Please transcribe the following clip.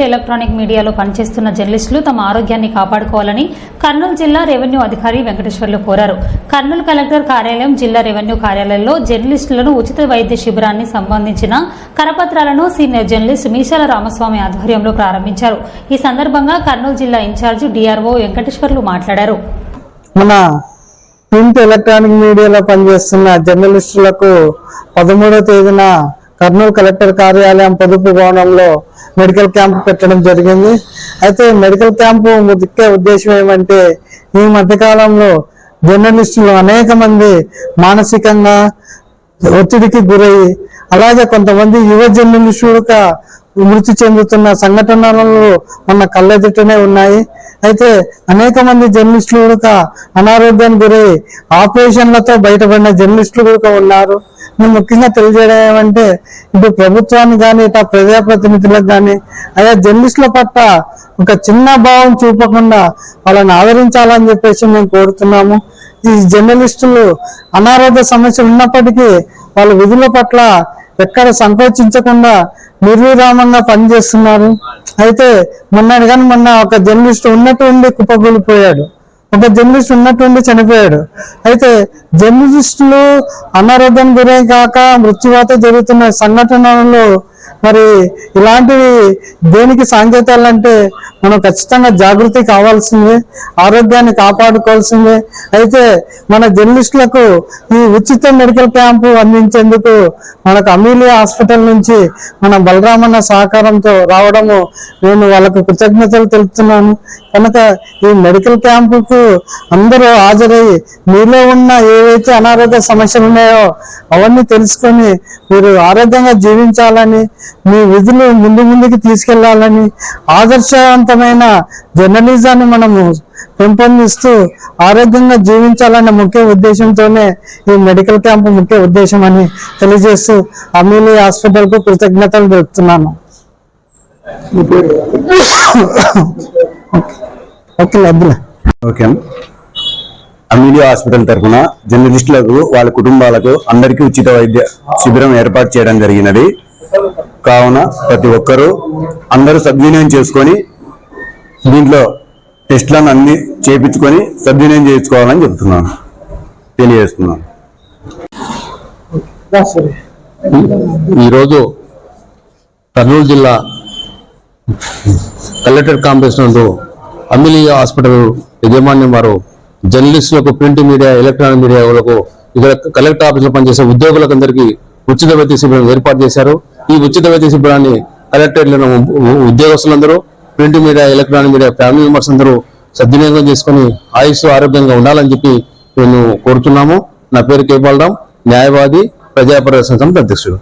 Print electronic మీడియాలో పనిచేస్తున్న జర్నలిస్టులు తమ ఆరోగ్యాన్ని కాపాడుకోవాలని కర్నూలు జిల్లా రెవెన్యూ అధికారి వెంకటేశ్వర్లు కోరారు. కర్నూలు కలెక్టర్ కార్యాలయం జిల్లా రెవెన్యూ కార్యాలయంలో జర్నలిస్టులను ఉచిత వైద్య శిబిరాన్ని సంబంధించిన కరపత్రాలను సీనియర్ జర్నలిస్ట్ మీశాల రామస్వామి ఆధ్వర్యంలో ప్రారంభించారు. ఈ సందర్భంగా కర్నూలు జిల్లా ఇన్ఛార్జ్ డిఆర్ఓ వెంకటేశ్వర్లు మాట్లాడారు. మన ప్రింట్ ఎలక్ట్రానిక్ మీడియాలో పనిచేస్తున్న జర్నలిస్టులకు పదమూడవ తేదీన కర్నూలు కలెక్టర్ కార్యాలయం పొదుపు భవనంలో మెడికల్ క్యాంప్ పెట్టడం జరిగింది. అయితే మెడికల్ క్యాంపు ముఖ్య ఉద్దేశం ఏమంటే ఈ మధ్యకాలంలో జర్నలిస్టులు అనేక మంది మానసికంగా ఒత్తిడికి గురయ్యి అలాగే కొంతమంది యువ జర్నలిస్టులుగా మృతి చెందుతున్న సంఘటనలు మన కళ్ళెదుటనే ఉన్నాయి. అయితే అనేక మంది జర్నలిస్టులు కూడా అనారోగ్యానికి గురై ఆపరేషన్లతో బయటపడిన జర్నలిస్టులు కూడా ఉన్నారు. నేను ముఖ్యంగా తెలియజేయడం ఏమంటే ఇటు ప్రభుత్వానికి కానీ ఇటు ప్రజాప్రతినిధులకు కానీ అదే జర్నలిస్టుల పట్ల ఒక చిన్న భావం చూపకుండా వాళ్ళని ఆదరించాలని చెప్పేసి మేము కోరుతున్నాము. ఈ జర్నలిస్టులు అనారోగ్య సమస్యలు ఉన్నప్పటికీ వాళ్ళ విధుల పట్ల ఎక్కడ సంకోచించకుండా నిర్విరామంగా పనిచేస్తున్నారు. అయితే మొన్నటి కానీ మొన్న ఒక జర్నలిస్ట్ ఉన్నట్టుండి కుప్పగూలిపోయాడు ఒక జర్నలిస్ట్ ఉన్నట్టుండి చనిపోయాడు. అయితే జర్నలిస్టులు అనారోగ్యం గురై కాక మృత్యువాత జరుగుతున్న సంఘటనలలో మరి ఇలాంటివి దేనికి సాంకేతాలంటే మనం ఖచ్చితంగా జాగృతి కావాల్సిందే ఆరోగ్యాన్ని కాపాడుకోవాల్సిందే. అయితే మన జర్నలిస్టులకు ఈ ఉచిత మెడికల్ క్యాంపు అందించేందుకు మనకు అమీలియా హాస్పిటల్ నుంచి మన బలరామన్న సహకారంతో రావడము నేను వాళ్ళకు కృతజ్ఞతలు తెలుపుతున్నాను. కనుక ఈ మెడికల్ క్యాంపుకు అందరూ హాజరై మీలో ఉన్న ఏవైతే అనారోగ్య సమస్యలు ఉన్నాయో అవన్నీ తెలుసుకొని మీరు ఆరోగ్యంగా జీవించాలని మీ విధులు ముందు ముందుకు తీసుకెళ్ళాలని ఆదర్శవంతమైన జర్నలిజాన్ని మనము పెంపొందిస్తూ ఆరోగ్యంగా జీవించాలనే ముఖ్య ఉద్దేశంతోనే ఈ మెడికల్ క్యాంపు ముఖ్య ఉద్దేశం అని తెలియజేస్తూ అమీలి హాస్పిటల్కు కృతజ్ఞతలు తెలుపుతున్నాను. ఓకే ఓకే అమీలియా హాస్పిటల్ తరఫున జర్నలిస్టులకు వాళ్ళ కుటుంబాలకు అందరికీ ఉచిత వైద్య శిబిరం ఏర్పాటు చేయడం జరిగినది. కావున ప్రతి ఒక్కరూ అందరూ సద్వినియోగం చేసుకొని దీంట్లో టెస్ట్లను అన్ని చేపించుకొని సద్వినియోగం చేసుకోవాలని చెప్తున్నాను. తెలియజేస్తున్నాను. ఈరోజు కర్నూలు జిల్లా కలెక్టర్ కాంప్లెక్స్ నందు అమిలియా హాస్పిటల్ యజమాన్యం వారు జర్నలిస్టులకు ప్రింట్ మీడియా ఎలక్ట్రానిక్ మీడియాలకు ఇక్కడ కలెక్టర్ ఆఫీసులో పనిచేసే ఉద్యోగులకు అందరికీ ఉచిత వైద్య శిబిరం ఏర్పాటు చేశారు. ఈ ఉచిత వైద్య శిబిరాన్ని కలెక్టరేట్లను ఉద్యోగస్తులందరూ print media electronic media family members అందరూ సద్వినియోగం చేసుకుని ఆయుష్ ఆరోగ్యంగా ఉండాలని చెప్పి మేము కోరుతున్నాము. నా పేరు కే. న్యాయవాది ప్రజాపరిరక్షణ సమితి అధ్యక్షుడు.